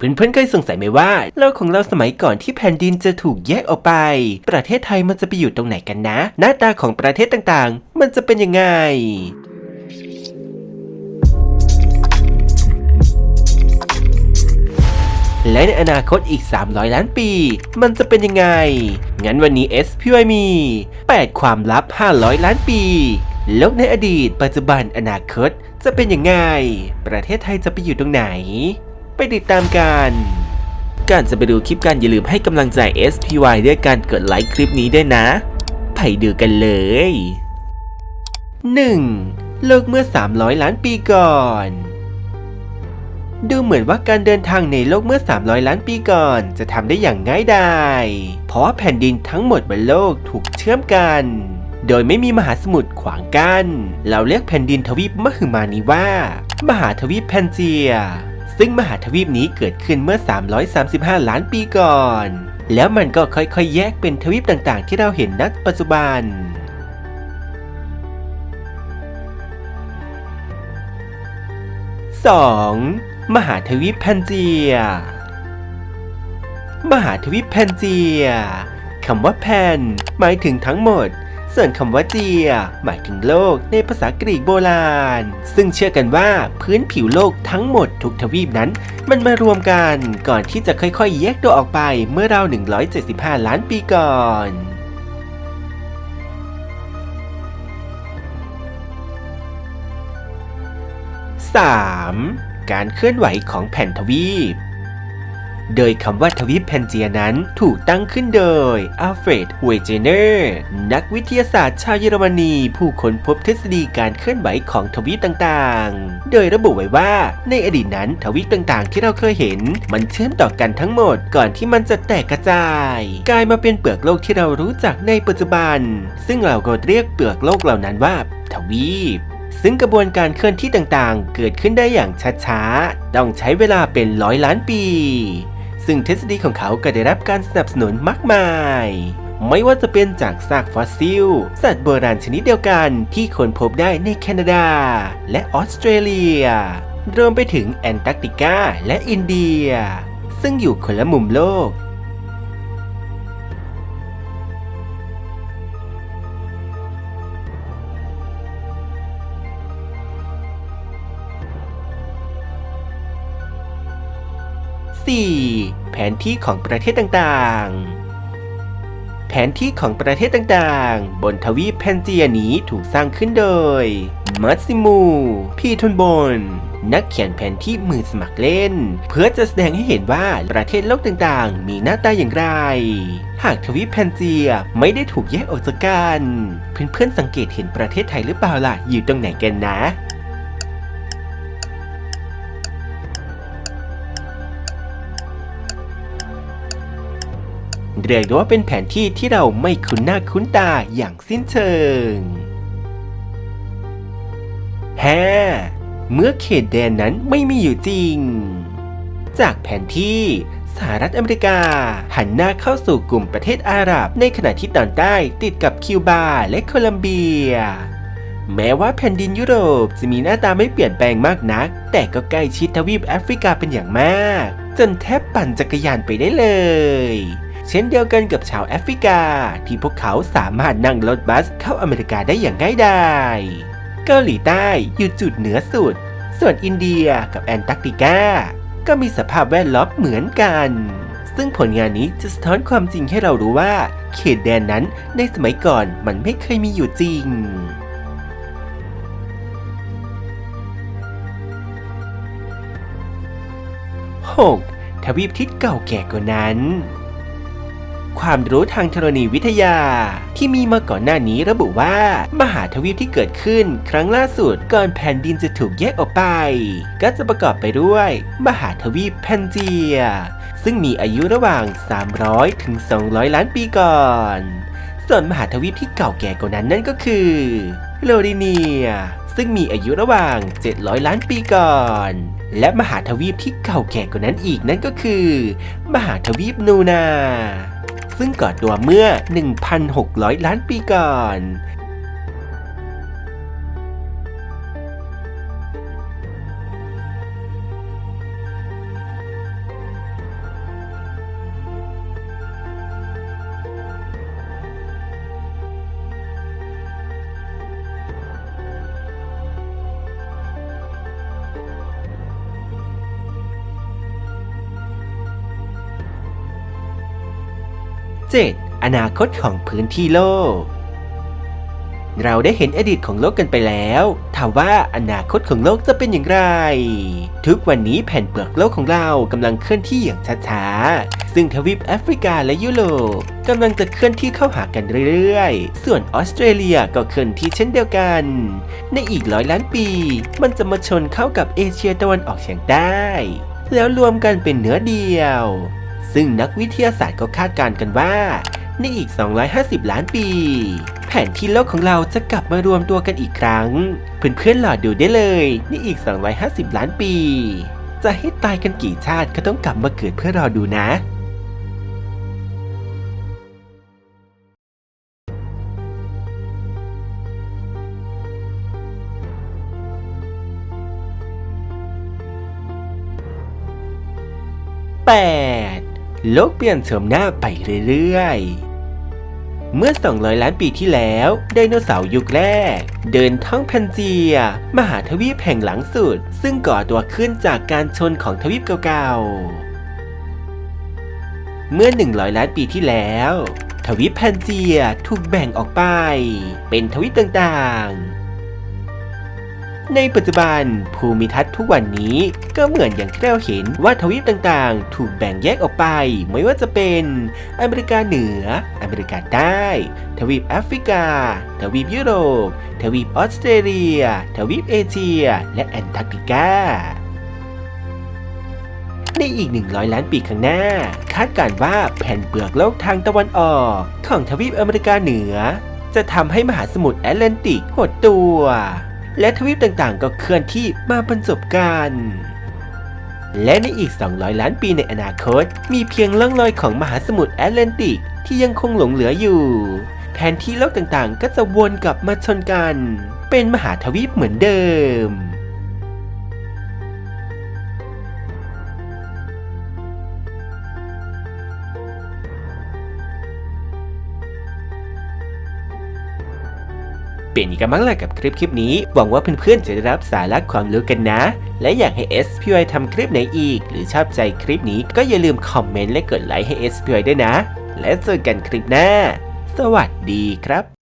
เพื่อนๆเคยสงสัยไหมว่าโลกของเราสมัยก่อนที่แผ่นดินจะถูกแยกออกไป ประเทศไทยมันจะไปอยู่ตรงไหนกันนะ หน้าตาของประเทศต่างๆ มันจะเป็นยังไงและในอนาคตอีก 300 ล้านปี มันจะเป็นยังไง งั้นวันนี้ S พี่วมี 8 ความลับ 500 ล้านปี โลกในอดีต ปัจจุบัน อนาคต จะเป็นยังไง ประเทศไทยจะไปอยู่ตรงไหน ไปติดตามกันการจะไปดูคลิปกันอย่าลืมให้กำลังใจ SPY ด้วยการกดไลค์คลิปนี้ด้วยนะ ไปดูกันเลย 1. โลกเมื่อ 300 ล้านปีก่อน ดูเหมือนว่าการเดินทางในโลกเมื่อ 300 ล้านปีก่อนจะทำได้อย่างง่ายดายเพราะว่าแผ่นดินทั้งหมดบนโลกถูกเชื่อมกัน โดยไม่มีมหาสมุทรขวางกัน้นเราเรียกแผ่นดินทวีปมหึมานี้ว่า มหาทวีปแพนเจีย ซึ่งมหาทวีปนี้เกิดขึ้นเมื่อ 335 ล้านปีก่อน แล้วมันก็ค่อยๆ แยกเป็นทวีปต่างๆ ที่เราเห็นณปัจจุบัน 2. มหาทวีปแพนเจีย มหาทวีปแพนเจียคำว่าแพนหมายถึงทั้งหมด ส่วนคำว่าเจีย หมายถึงโลกในภาษากรีกโบราณ ซึ่งเชื่อกันว่าพื้นผิวโลกทั้งหมดทุกทวีปนั้น มันมารวมกันก่อนที่จะค่อยๆ แยกตัวออกไปเมื่อราว 175 ล้านปีก่อน 3. การเคลื่อนไหวของแผ่นทวีป โดยคำว่าทวีปแพนเจียนั้นถูกตั้งขึ้นโดยอัลเฟรดเวเจเนอร์นักวิทยาศาสตร์ชาวเยอรมนี ผู้ค้นพบทฤษฎีการเคลื่อนไหวของทวีปต่างๆ โดยระบุไว้ว่าในอดีตนั้นทวีปต่างๆ ที่เราเคยเห็น มันเชื่อมต่อกันทั้งหมดก่อนที่มันจะแตกกระจาย กลายมาเป็นเปลือกโลกที่เรารู้จักในปัจจุบัน ซึ่งเราก็เรียกเปลือกโลกเหล่านั้นว่าทวีปซึ่งกระบวนการเคลื่อนที่ต่างๆ เกิดขึ้นได้อย่างช้าๆ ต้องใช้เวลาเป็นร้อยล้านปี ซึ่งทฤษฎีของเขาก็ได้รับการสนับสนุนมากมาย ไม่ว่าจะเป็นจากซากฟอสซิล สัตว์โบราณชนิดเดียวกันที่ค้นพบได้ในแคนาดา และออสเตรเลีย รวมไปถึงแอนตาร์กติกาและอินเดีย ซึ่งอยู่คนละมุมโลก 4. แผนที่ของประเทศต่างๆ แผนที่ของประเทศต่างๆ บนทวีปแพนเจียนี้ถูกสร้างขึ้นโดยมัตซิมู พีทุนบน นักเขียนแผนที่มือสมัครเล่น เพื่อจะแสดงให้เห็นว่าประเทศโลกต่างๆ มีหน้าตาอย่างไร หากทวีปแพนเจียไม่ได้ถูกแยกออกจากกัน เพื่อนๆสังเกตเห็นประเทศไทยหรือเปล่าล่ะ อยู่ตรงไหนกันนะ เรียกได้ว่าเป็นแผนที่ที่เราไม่คุ้นหน้าคุ้นตาอย่างสิ้นเชิงแฮเมื่อเขตแดนนั้นไม่มีอยู่จริง จากแผนที่สหรัฐอเมริกา หันหน้าเข้าสู่กลุ่มประเทศอาหรับ ในขณะที่ตอนใต้ติดกับคิวบาและโคลัมเบีย แม้ว่าแผ่นดินยุโรปจะมีหน้าตาไม่เปลี่ยนแปลงมากนัก แต่ก็ใกล้ชิดทวีปแอฟริกาเป็นอย่างมาก จนแทบปั่นจักรยานไปได้เลย เช่นเดียวกันกับชาวแอฟริกา ที่พวกเขาสามารถนั่งรถบัสเข้าอเมริกาได้อย่างง่ายดายเกาหลีใต้อยู่จุดเหนือสุด ส่วนอินเดียกับแอนตาร์กติกา ก็มีสภาพแวดล้อมเหมือนกัน ซึ่งผลงานนี้จะสะท้อนความจริงให้เรารู้ว่า เขตแดนนั้นในสมัยก่อนมันไม่เคยมีอยู่จริง 6. ทวีปที่เก่าแก่กว่านั้น ความรู้ทางธรณีวิทยา ที่มีมาก่อนหน้านี้ระบุว่า มหาทวีปที่เกิดขึ้นครั้งล่าสุดก่อนแผ่นดินจะถูกแยกออกไป ก็จะประกอบไปด้วย มหาทวีปแพนเจีย ซึ่งมีอายุระหว่าง 300 ถึง 200 ล้านปีก่อน ส่วนมหาทวีปที่เก่าแก่กว่านั้นนั่นก็คือโลดิเนีย ซึ่งมีอายุระหว่าง 700 ล้านปีก่อนและมหาทวีปที่เก่าแก่กว่านั้นอีกนั่นก็คือ มหาทวีปนูนา ซึ่งก่อตัวเมื่อ 1,600 ล้านปีก่อน 7. อนาคตของพื้นที่โลก เราได้เห็นอดีตของโลกกันไปแล้วถามว่าอนาคตของโลกจะเป็นอย่างไร ทุกวันนี้แผ่นเปลือกโลกของเรากำลังเคลื่อนที่อย่างช้าๆ ซึ่งทวีปแอฟริกาและยุโรปกำลังจะเคลื่อนที่เข้าหากันเรื่อยๆ ส่วนออสเตรเลียก็เคลื่อนที่เช่นเดียวกัน ในอีกร้อยล้านปี มันจะมาชนเข้ากับเอเชียตะวันออกเฉียงใต้แล้วรวมกันเป็นเนื้อเดียว ซึ่งนักวิทยาศาสตร์ก็คาดการณ์กันว่า ในอีก 250 ล้านปี แผนที่โลกของเราจะกลับมารวมตัวกันอีกครั้ง เพื่อนๆหลอดูได้เลยในอีก 250 ล้านปี จะให้ตายกันกี่ชาติก็ต้องกลับมาเกิดเพื่อรอดูนะ 8. โลกเปลี่ยนโฉมหน้าไปเรื่อยๆ เมื่อ 200 ล้านปีที่แล้วไดโนเสาร์ยุคแรก เดินท่องแพนเจีย มหาทวีปแห่งหลังสุด ซึ่งก่อตัวขึ้นจากการชนของทวีปเก่าๆ เมื่อ 100 ล้านปีที่แล้ว ทวีปแพนเจียถูกแบ่งออกไป เป็นทวีปต่างๆ ในปัจจุบันภูมิทัศน์ทุกวันนี้ก็เหมือนอย่างที่เราเห็นว่าทวีปต่างๆ ถูกแบ่งแยกออกไป ไม่ว่าจะเป็นอเมริกาเหนือ อเมริกาใต้ ทวีปแอฟริกา ทวีปยุโรป ทวีปออสเตรเลีย ทวีปเอเชีย และแอนตาร์กติกาในอีก 100 ล้านปีข้างหน้า คาดการว่าแผ่นเปลือกโลกทางตะวันออก ของทวีปอเมริกาเหนือ จะทำให้มหาสมุทรแอตแลนติกหดตัว และทวีปต่างๆ ก็เคลื่อนที่มาบรรจบกันและในอีก 200 ล้านปีในอนาคต มีเพียงล่องรอยของมหาสมุทรแอตแลนติกที่ยังคงหลงเหลืออยู่ แผนที่โลกต่างๆ ก็จะวนกลับมาชนกัน เป็นมหาทวีปเหมือนเดิม เป็นยังไงบ้างล่ะกับคลิปคลิปนี้ หวังว่าเพื่อนๆจะได้รับสาระความรู้กันนะ และอยากให้ SPY ทำคลิปไหนอีก หรือชอบใจคลิปนี้ก็อย่าลืมคอมเมนต์และกดไลค์ให้ SPY ด้วยนะ และเจอกันคลิปหน้า สวัสดีครับ